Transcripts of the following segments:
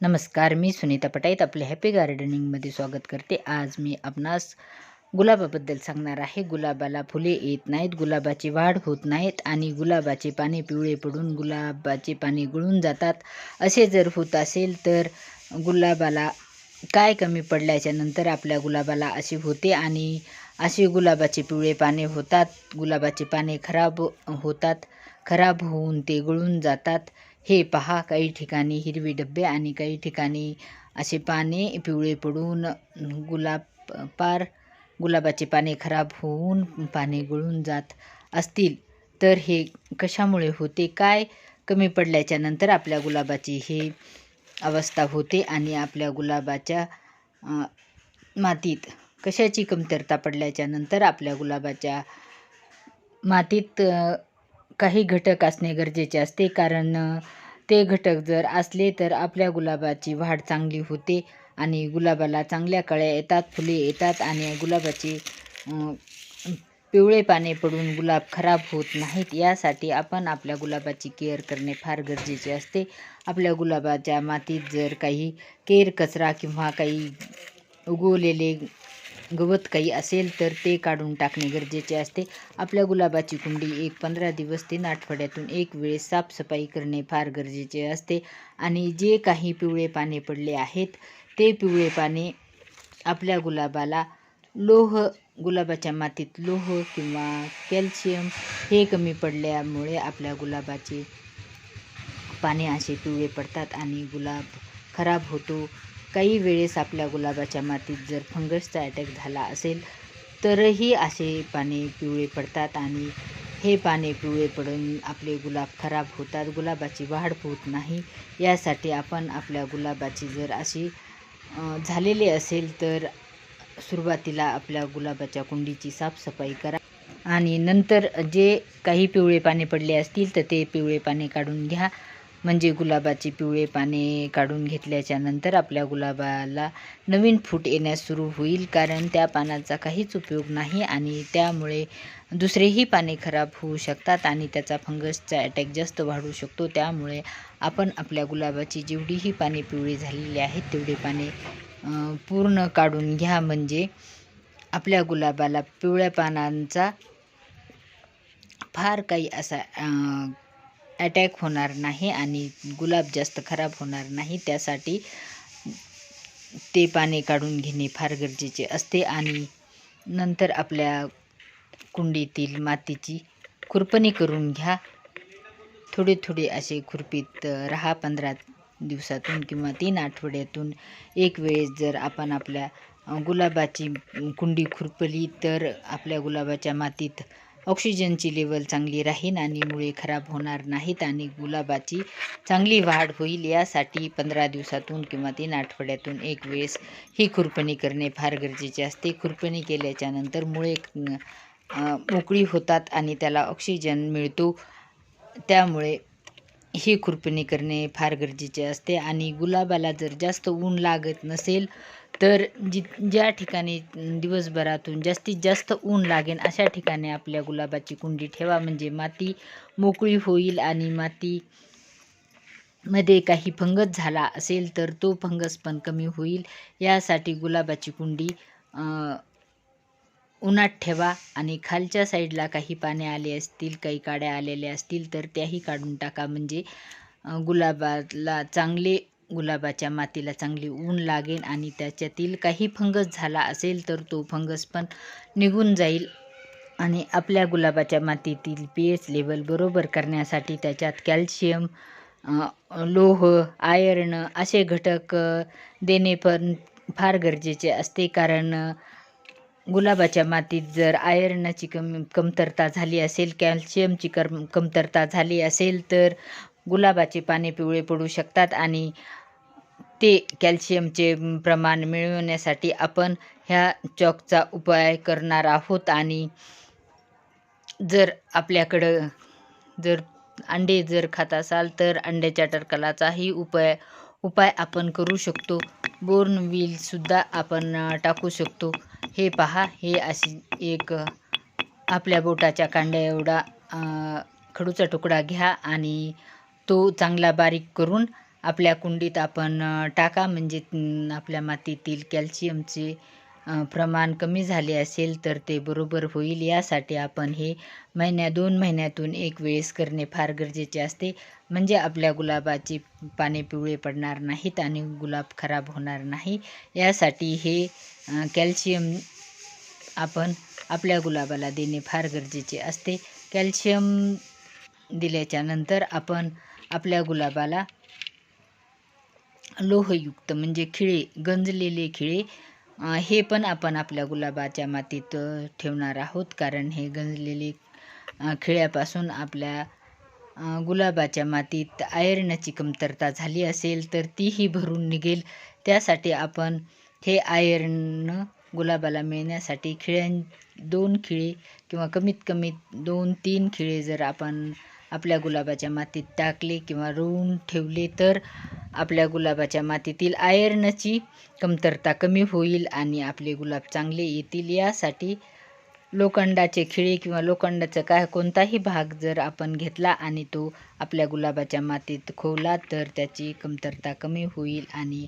नमस्कार मी सुनीता पटाईत आपले हॅपी गार्डनिंगमध्ये स्वागत करते. आज मी आपणास गुलाबाबद्दल सांगणार आहे. गुलाबाला फुले येत नाहीत गुलाबाची वाढ होत नाहीत आणि गुलाबाचे पाने पिवळे पडून गुलाबाचे पाने गळून जातात. असे जर होत असेल तर गुलाबाला काय कमी पडल्याच्या नंतर आपल्या गुलाबाला असे होते आणि असे गुलाबाचे पिवळे पाने होतात. गुलाबाचे पाने खराब होतात. खराब होऊन ते गळून जातात. हे पहा काही ठिकाणी हिरवी डब्बे आणि काही ठिकाणी असे पाने पिवळे पडून गुलाब पार गुलाबाचे पाने खराब होऊन पाने गळून जात असतील. तर हे कशामुळे होते? काय कमी पडल्याच्या नंतर आपल्या गुलाबाची हे अवस्था होते आणि आपल्या गुलाबाच्या मातीत कशाची कमतरता पडल्याच्या नंतर आपल्या गुलाबाच्या मातीत काही घटक असणे गरजेचे असते. कारण ते घटक जर असले तर आपल्या गुलाबाची वाढ चांगली होते आणि गुलाबाला चांगल्या कळ्या येतात फुले येतात आणि गुलाबाची पिवळे पाने पडून गुलाब खराब होत नाहीत. यासाठी आपण आपल्या गुलाबाची केअर करणे फार गरजेचे असते. आपल्या गुलाबाच्या मातीत जर काही केर कचरा किंवा काही उगवलेले गवत काही असेल तर ते काढून टाकणे गरजेचे असते. आपल्या गुलाबाची कुंडी एक पंधरा दिवस तीन आठवड्यातून एक वेळेस साफसफाई करणे फार गरजेचे असते. आणि जे काही पिवळे पाने पडले आहेत ते पिवळे पाने आपल्या गुलाबाला लोह गुलाबाच्या मातीत लोह किंवा कॅल्शियम हे कमी पडल्यामुळे आपल्या गुलाबाचे पाने असे पिवळे पडतात आणि गुलाब खराब होतो. काही वेळेस आपल्या गुलाबाच्या मातीत जर फंगसचा अटॅक झाला असेल तरही असे पाने पिवळे पडतात आणि हे पाने पिवळे पडून आपले गुलाब खराब होतात गुलाबाची वाढ होत नाही. यासाठी आपण आपल्या गुलाबाची जर अशी झालेली असेल तर सुरुवातीला आपल्या गुलाबाच्या कुंडीची साफसफाई करा आणि नंतर जे काही पिवळे पाने पडले असतील तर ते पिवळे पाने काढून घ्या. म्हणजे गुलाबाची पिवळे पाने काढून घेतल्याच्या नंतर आपल्या गुलाबाला नवीन फूट येण्यास सुरू होईल कारण त्या पानाचा काहीच उपयोग नाही आणि त्यामुळे दुसरेही पाने खराब होऊ शकतात आणि त्याचा फंगसचा अटॅक जास्त वाढू शकतो. त्यामुळे आपण आपल्या गुलाबाची जेवढीही पाने पिवळी झालेली आहेत तेवढी पाने पूर्ण काढून घ्या. म्हणजे आपल्या गुलाबाला पिवळ्या पानांचा फार काही असा अटॅक होणार नाही आणि गुलाब जास्त खराब होणार नाही. त्यासाठी ते पाने काढून घेणे फार गरजेचे असते. आणि नंतर आपल्या कुंडीतील मातीची खुरपणी करून घ्या. थोडे थोडे असे खुरपीत राहा पंधरा दिवसातून किंवा तीन आठवड्यातून. एक वेळेस जर आपण आपल्या गुलाबाची कुंडी खुरपली तर आपल्या गुलाबाच्या मातीत ऑक्सिजनची लेवल चांगली राहील आणि मुळे खराब होणार नाहीत आणि गुलाबाची चांगली वाढ होईल. यासाठी पंधरा दिवसातून किंवा तीन आठवड्यातून एक वेळेस ही खुरपणी करणे फार गरजेचे असते. खुरपणी केल्याच्यानंतर मुळे मोकळी होतात आणि त्याला ऑक्सिजन मिळतो. त्यामुळे ही खुरपणी करणे फार गरजेचे असते आणि गुलाबाला जर जास्त ऊन लागत नसेल तर जि ज्या ठिकाणी दिवसभरातून जास्तीत जास्त ऊन लागेल अशा ठिकाणी आपल्या गुलाबाची कुंडी ठेवा. म्हणजे माती मोकळी होईल आणि माती मध्ये काही फंगस झाला असेल तर तो फंगस पण कमी होईल. यासाठी गुलाबाची कुंडी उन्हात ठेवा. आणि खालच्या साईडला काही पाने आले असतील काही काड्या आलेल्या असतील तर त्याही काढून टाका. म्हणजे गुलाबाला चांगले गुलाबाच्या मातीला चांगली ऊन लागेल आणि त्याच्यातील काही फंगस झाला असेल तर तो फंगस पण निघून जाईल. आणि आपल्या गुलाबाच्या मातीतील पी एच लेवल बरोबर करण्यासाठी त्याच्यात कॅल्शियम लोह आयर्न असे घटक देणे पण फार गरजेचे असते. कारण गुलाबाच्या मातीत जर आयर्नची कम कमतरता झाली असेल कॅल्शियमची कम कमतरता झाली असेल तर गुलाबाचे पाने पिवळे पडू शकतात आणि ते कॅल्शियमचे प्रमाण मिळवण्यासाठी आपण ह्या चॉकचा उपाय करणार आहोत. आणि जर आपल्याकडं जर अंडे जर खात असाल तर अंड्याच्या टरकलाचाही उपाय उपाय आपण करू शकतो. बोर्नविलसुद्धा आपण टाकू शकतो. हे पहा हे अशी एक आपल्या बोटाच्या कांड्या एवढा खडूचा तुकडा घ्या आणि तो चांगला बारीक करून आपल्या कुंडीत आपण टाका. म्हणजे आपल्या मातीतील कॅल्शियमचे प्रमाण कमी झाले असेल तर ते बरोबर होईल. यासाठी आपण हे महिन्या दोन महिन्यातून एक वेळेस करणे फार गरजेचे असते. म्हणजे आपल्या गुलाबाची पाने पिवळे पडणार नाहीत आणि गुलाब खराब होणार नाही. यासाठी हे कॅल्शियम आपण आपल्या गुलाबाला देणे फार गरजेचे असते. कॅल्शियम दिल्याच्यानंतर आपण आपल्या गुलाबाला लोहयुक्त म्हणजे खिळे गंजलेले खिळे हे पण आपण आपल्या गुलाबाच्या मातीत ठेवणार आहोत. कारण हे गंजलेले खिळ्यापासून आपल्या गुलाबाच्या मातीत आयर्नची कमतरता झाली असेल तर तीही भरून निघेल. त्यासाठी आपण हे आयर्न गुलाबाला मिळण्यासाठी खिळ्यां दोन खिळे किंवा कमीत कमी दोन तीन खिळे जर आपण आपल्या गुलाबाच्या मातीत टाकले किंवा रोवून ठेवले तर आपल्या गुलाबाच्या मातीतील आयर्नची कमतरता कमी होईल आणि आपले गुलाब चांगले येतील. यासाठी लोखंडाचे खिळे किंवा लोखंडाचा काय कोणताही भाग जर आपण घेतला आणि तो आपल्या गुलाबाच्या मातीत खोवला तर त्याची कमतरता कमी होईल. आणि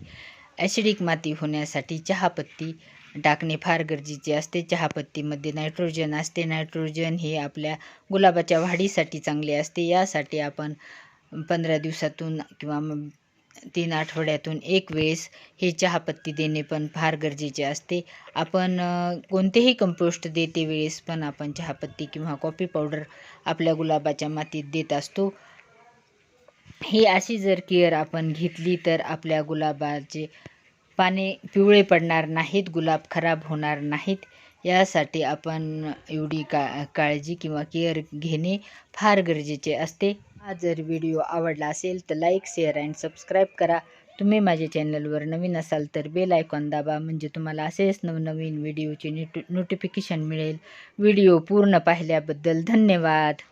ॲसिडिक माती होण्यासाठी चहापत्ती टाकणे फार गरजेचे असते. चहापत्तीमध्ये नायट्रोजन असते. नायट्रोजन हे आपल्या गुलाबाच्या वाढीसाठी चांगले असते. यासाठी आपण पंधरा दिवसातून किंवा मग तीन आठवड्यातून एक वेळेस हे चहापत्ती देणे पण फार गरजेचे असते. आपण कोणतेही कंपोस्ट देते वेळेस पण आपण चहापत्ती किंवा कॉफी पावडर आपल्या गुलाबाच्या मातीत देत असतो. ही अशी जर केअर आपण घेतली तर आपल्या गुलाबाचे पाने पिवळे पडणार नाहीत गुलाब खराब होणार नाहीत. यासाठी आपण एवढी का काळजी किंवा केअर घेणे फार गरजेचे असते. हा जर व्हिडिओ आवडला असेल तर लाईक शेअर अँड सबस्क्राईब करा. तुम्ही माझ्या चॅनलवर नवीन असाल तर बेल आयकॉन दाबा म्हणजे तुम्हाला असेच नवनवीन व्हिडिओचे नोटि नोटिफिकेशन मिळेल. व्हिडिओ पूर्ण पाहिल्याबद्दल धन्यवाद.